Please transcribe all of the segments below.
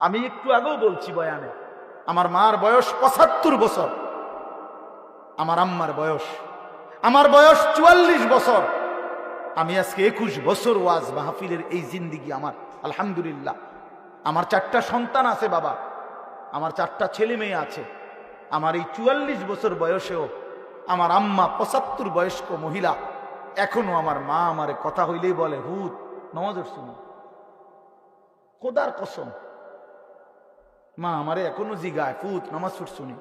আমি একটু আগেও বলছি বয়ানে, আমার মার বয়স পঁচাত্তর বছর। আমার আম্মার বয়স, আমার বয়স চুয়াল্লিশ বছর। আমি আজকে একুশ বছর ওয়াজ মাহফিলের এই জিন্দিগি আমার, আলহামদুলিল্লাহ। আমার চারটা সন্তান আছে বাবা, আমার চারটা ছেলে মেয়ে আছে। আমার এই চুয়াল্লিশ বছর বয়সেও আমার আম্মা পঁচাত্তর বয়স্ক মহিলা, এখনও আমার মা আমারে কথা হইলেই বলে, হুত নমাজের শুনো খোদার কসম মা, আমারে এখনও জিগায় ফুত নামাজ শুনি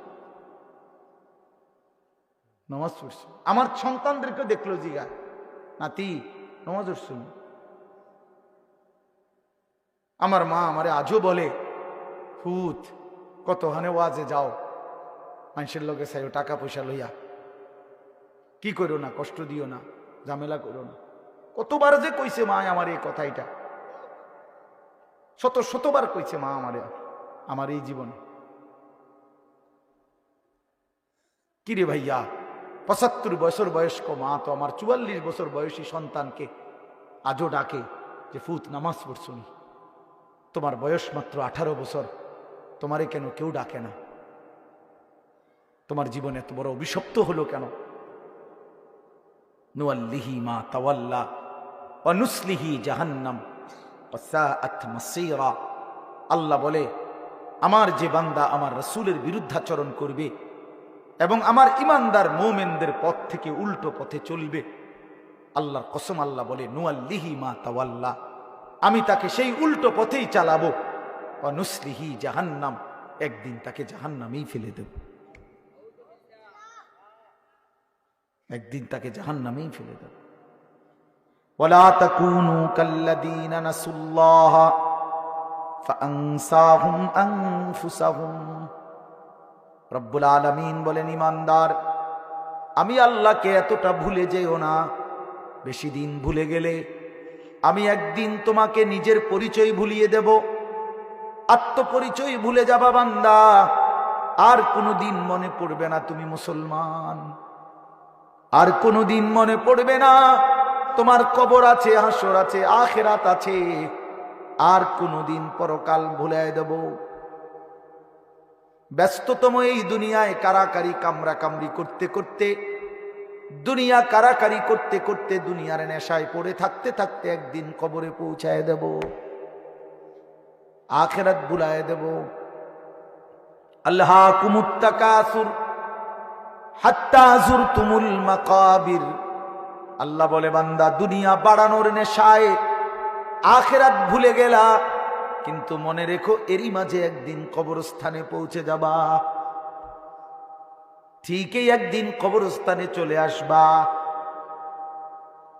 নামাজ পড়ছি। আমার সন্তানদেরকে দেখল জিগায়। নাতি, নামাজ শুনি আমার মা আমারে আজও বলে ফুত কত হানে ওয়াজে যাও। মানুষের লোকে চাই টাকা পয়সা লইয়া। কি করো না, কষ্ট দিও না, ঝামেলা করো না। কতবার যে কইছে মা আমার এই কথাইটা শত, শতবার কইছে মা আমারে। আমার এই জীবনে। কিরে ভাইয়া, পঁচাত্তর বছর বয়স্ক মা তো আমার চুয়াল্লিশ বছর বয়সী সন্তানকে আজও ডাকে যে, ফুত, নামাজ পড়ছুনি তোমার বয়স মাত্র আঠারো বছর, তোমারে কেন কেউ ডাকে না? তোমার জীবনে এত বড় অভিশপ্ত হলো কেন? নুয়াল্লিহি মা তাওয়াল্লা অনুসলিহি জাহান্নাম আল্লাহ বলে আমার যে বান্দা আমার রসুলের বিরুদ্ধাচরণ করবে এবং আমার ইমানদার মোমেনদের পথ থেকে উল্টো পথে চলবে, আল্লাহর কসম আল্লাহ বলে, নুয়াল্লিহি মা তাওয়াল্লা, আমি তাকে সেই উল্টো পথেই চালাবো। অনুসলিহি জাহান্নাম, একদিন তাকে জাহান্নামেই ফেলে দেব। একদিন তাকে জাহান্নামেই ফেলে দেব। ওলা তাকুনু কাল্লাদিনা নাসুল্লাহা রব্বুল আলমিন বলেন, ইমানদার, আমি আল্লাহকে এতটা ভুলে যেও না। বেশি দিন ভুলে গেলে আমি একদিন তোমাকে নিজের পরিচয় ভুলিয়ে দেব। আত্মপরিচয় ভুলে যাবা বান্দা। আর কোনোদিন মনে পড়বে না তুমি মুসলমান। আর কোনোদিন মনে পড়বে না তোমার কবর আছে, হাসর আছে, আখেরাত আছে। আর কোনোদিন পরকাল ভুলাই দেব। ব্যস্ততম এই দুনিয়ায় কারাকারি কামরা কামড়ি করতে করতে, দুনিয়া কারাকারি করতে করতে দুনিয়ার নেশায় পড়ে থাকতে থাকতে একদিন কবরে পৌঁছায় দেব। আখেরাত বুলায় দেব। আল্লাহ কুমুত্তাকাসুর, হাত্তা তুমুল মাকাবির। আল্লাহ বলে, বান্দা, দুনিয়া বাড়ানোর নেশায় আখেরাত ভুলে গেলা। কিন্তু মনে রেখো, এরই মাঝে একদিন কবরস্থানে পৌঁছে যাবা। ঠিকই একদিন কবরস্থানে চলে আসবা।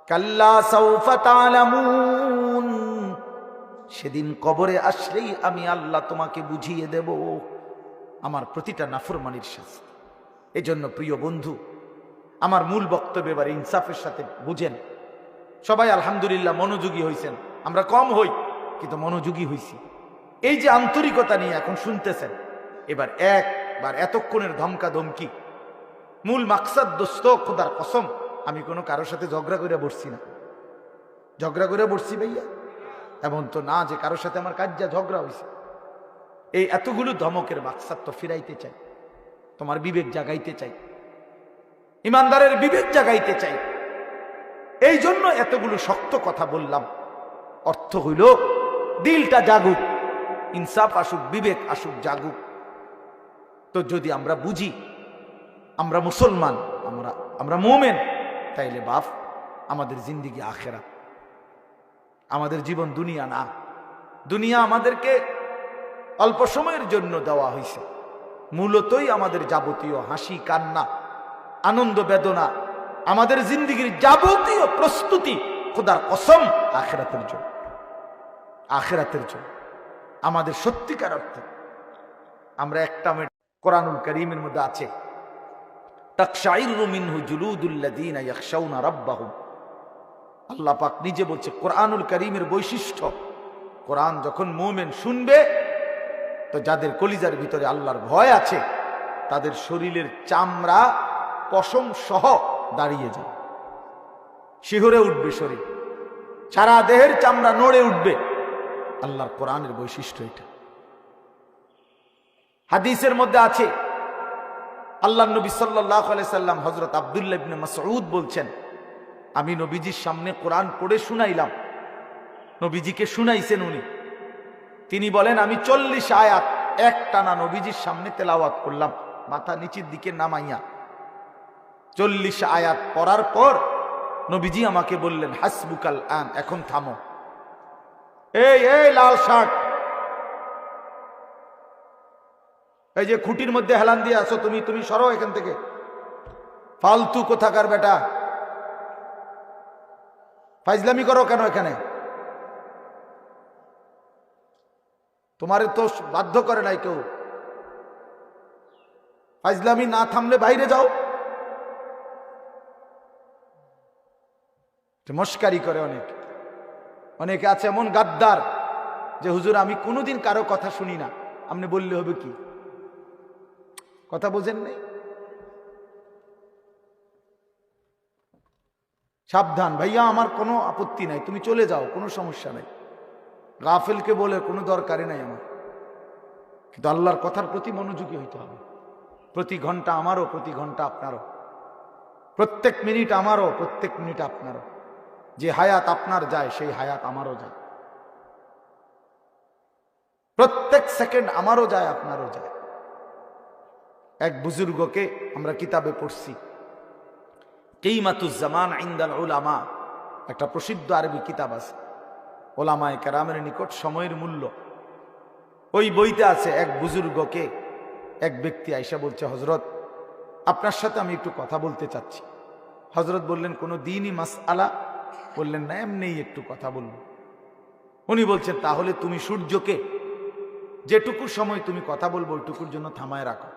কাল্লা সৌফা তালামুন। সেদিন কবরে আসলেই আমি আল্লাহ তোমাকে বুঝিয়ে দেব। আমার প্রতিটা নাফরমানির শাস্তি। এজন্য প্রিয় বন্ধু, আমার মূল বক্তব্য এবার ইনসাফের সাথে বুঝেন। সবাই আলহামদুলিল্লাহ মনোযোগী হয়েছেন আমরা কম হই, কিন্তু মনোযোগী হইছি। এই যে আন্তরিকতা নিয়ে এখন শুনতেছেন, এবার একবার এতক্ষণের ধমকা ধমকি মূল মাকসাদ দোস্ত, খোদার কসম, আমি কোনো কারোর সাথে ঝগড়া করে বসছি না। ঝগড়া করে বসছি ভাইয়া? এমন তো না যে কারোর সাথে আমার কাজ যা ঝগড়া হয়েছে এই এতগুলো ধমকের মাকসাদ তো ফিরাইতে চাই, তোমার বিবেক জাগাইতে চাই, ইমানদারের বিবেক জাগাইতে চাই। এই জন্য এতগুলো শক্ত কথা বললাম। অর্থ হইল, দিলটা জাগুক, ইনসাফ আসুক, বিবেক আসুক, জাগুক। তো যদি আমরা বুঝি, আমরা মুসলমান, আমরা আমরা মোমেন, তাইলে বাপ, আমাদের জিন্দিগি আখেরা আমাদের জীবন দুনিয়া না। দুনিয়া আমাদেরকে অল্প সময়ের জন্য দেওয়া হয়েছে মূলতই আমাদের যাবতীয় হাসি, কান্না, আনন্দ, বেদনা, আমাদের জিন্দিগির যাবতীয় প্রস্তুতি খোদার কসম আখেরাতের জন্য। আখেরাতের জন্য। আমাদের সত্যিকার অর্থে, আমরা একটা কোরআনুল করিমের মধ্যে আছে আল্লাহ পাক নিজে বলছে, কোরআনুল করিমের বৈশিষ্ট্য, কোরআন যখন মোমেন শুনবে, তো যাদের কলিজার ভিতরে আল্লাহর ভয় আছে, তাদের শরীরের চামড়া পশম সহ দাঁড়িয়ে যায় শিহরে উঠবে শরীর, সারা দেহের চামড়া নড়ে উঠবে। আল্লাহর কোরআনের বৈশিষ্ট্য এটা। হাদিসের মধ্যে আছে, আল্লাহ নবী সাল্লাহ সাল্লাম হজরত আবদুল্লাহ ইবনে মাসউদ বলছেন, আমি নবীজির সামনে কোরআন পড়ে শুনাইলাম। নবীজিকে শুনাইছেন উনি। তিনি বলেন, আমি চল্লিশ আয়াত এক টানা নবীজির সামনে তেলাওয়াত করলাম, মাথা নিচের দিকে নামাইয়া। চল্লিশ আয়াত পড়ার পর নবীজি আমাকে বললেন, হাসবুকাল আন, এখন থামো। এই এই লাল শার্ট। এই যে খুঁটির মধ্যে হেলান দিয়ে আসো তুমি তুমি সরো এখান থেকে। ফালতু কোথাকার বেটা। ফাইজলামি করো কেন এখানে? তোমারে তো বাধ্য করে নাই কেউ। ফাইজলামি না থামলে বাইরে যাও। মস্কারি করে অনেক। অনেকে আছে এমন গাদ্দার যে, হুজুর, আমি কোনোদিন কারও কথা শুনি না। আপনি বললে হবে কি? কথা বোঝেন নেই? সাবধান, ভাইয়া, আমার কোনো আপত্তি নাই, তুমি চলে যাও, কোনো সমস্যা নাই। গাফেলকে বলে, কোনো দরকারই নাই আমার। কিন্তু আল্লাহর কথার প্রতি মনোযোগী হইতে হবে। প্রতি ঘণ্টা আমারও, প্রতি ঘণ্টা আপনারও। প্রত্যেক মিনিট আমারও, প্রত্যেক মিনিট আপনারও। যে হায়াত আপনার যায়, সেই হায়াত আমারও যায়। প্রত্যেক সেকেন্ড আমারও যায়, আপনারও যায়। এক বুজুর্গকে আমরা কিতাবে পড়ছি কেইমাতুজ্জামান ইন্দাল ওলামা একটা প্রসিদ্ধ আরবি কিতাব আছে। ওলামায় কেরামের নিকট সময়ের মূল্য। ওই বইতে আছে এক বুজুর্গকে এক ব্যক্তি আইসা বলছে হজরত আপনার সাথে আমি একটু কথা বলতে চাচ্ছি। হজরত বললেন, কোনো দিনই মাস আলা বললেন, না, এমনিই একটু কথা বলল উনি বলছেন, তাহলে তুমি সূর্যকে যেটুকু সময় তুমি কথা বলব, ওইটুকুর জন্য থামায় রাখো।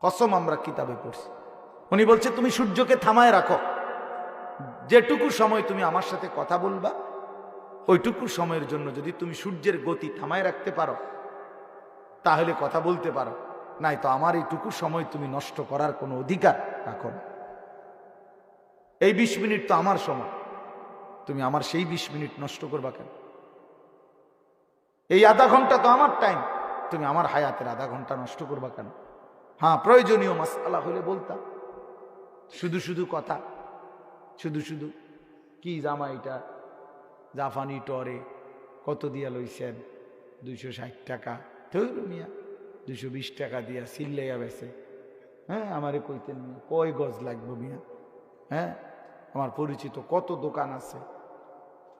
কসম আমরা কিতাবে পড়ছি। উনি বলছে, তুমি সূর্যকে থামায় রাখো। যেটুকু সময় তুমি আমার সাথে কথা বলবা, ওইটুকু সময়ের জন্য যদি তুমি সূর্যের গতি থামায় রাখতে পারো, তাহলে কথা বলতে পারো। নাই তো আমার এইটুকু সময় তুমি নষ্ট করার কোনো অধিকার রাখো না। এই বিশ মিনিট তো আমার সময়। তুমি আমার সেই বিশ মিনিট নষ্ট করবা কেন? এই আধা ঘণ্টা তো আমার টাইম তুমি আমার হায়াতের আধা ঘণ্টা নষ্ট করবা কেন? হ্যাঁ প্রয়োজনীয় মাসালা হলে বলতাম। শুধু শুধু কথা। শুধু শুধু। কি জামা এটা? জাফানি টরে কত দিয়া লইছেন? দুইশো ষাট টাকা। ধরু মিয়া দুশো বিশ টাকা দিয়া সিল্লাইয়া বেছে। হ্যাঁ আমারে কইতেন কয় গজ লাগবো মিয়া? হ্যাঁ? আমার পরিচিত কত দোকান আছে।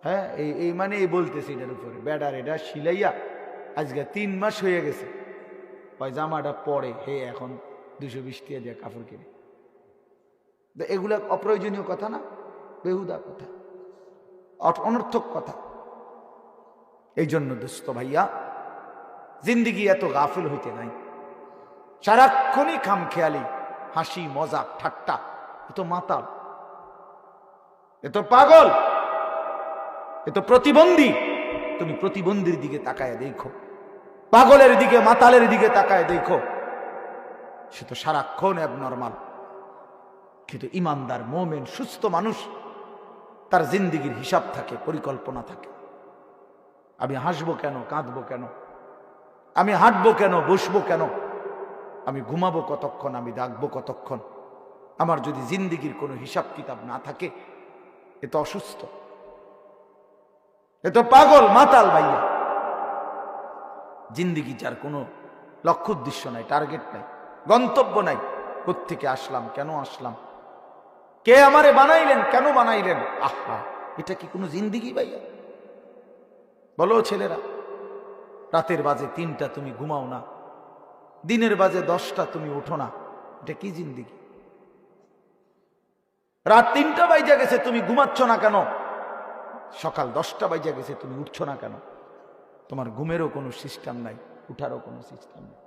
হ্যাঁ এই এই মানে এই বলতেছি এটার উপরে। বেডার এটা সিলাইয়া আজকে তিন মাস হয়ে গেছে। জামাটা পরে হে এখন দুশো বিশ টাকা দিয়ে কাপড় কিনে। এগুলা অপ্রয়োজনীয় কথা না? বেহুদা কথা। অনর্থক কথা। এই জন্য দোস্ত ভাইয়া, জিন্দিগি এত গাফিল হইতে নাই। সারাক্ষণই খামখেয়ালি, হাসি মজা ঠাট্টা, এত মাতাল। এত পাগল। এ তো প্রতিবন্ধী। তুমি প্রতিবন্ধীর দিকে তাকায় দেখো। পাগলের দিকে, মাতালের দিকে তাকায় দেখো। সে তো সারাক্ষণ নর্মাল কিন্তু ইমানদার, মোমেন, সুস্থ মানুষ, তার জিন্দিগির হিসাব থাকে, পরিকল্পনা থাকে। আমি হাসবো কেন, কাঁদবো কেন? আমি হাঁটবো কেন, বসবো কেন? আমি ঘুমাবো কতক্ষণ, আমি ডাকবো কতক্ষণ? আমার যদি জিন্দিগির কোনো হিসাব কিতাব না থাকে এ তো অসুস্থ। এ তো পাগল, মাতাল ভাইয়া। জিন্দিগি যার কোনো লক্ষ্য উদ্দেশ্য নাই, টার্গেট নাই, গন্তব্য নাই, কোত্থেকে আসলাম, কেন আসলাম? কে আমারে বানাইলেন, কেন বানাইলেন? আহা, এটা কি কোনো জিন্দিগি ভাইয়া? বলো ছেলেরা, রাতের বাজে তিনটা তুমি ঘুমাও না, দিনের বাজে দশটা তুমি ওঠো না, এটা কি জিন্দিগি? রাত তিনটা বাইজা গেছে, তুমি ঘুমাচ্ছ না কেন? সকাল দশটা বাইজা গেছে, তুমি উঠছ না কেন? তোমার ঘুমেরও কোনো সিস্টেম নাই, উঠারও কোনো সিস্টেম নেই।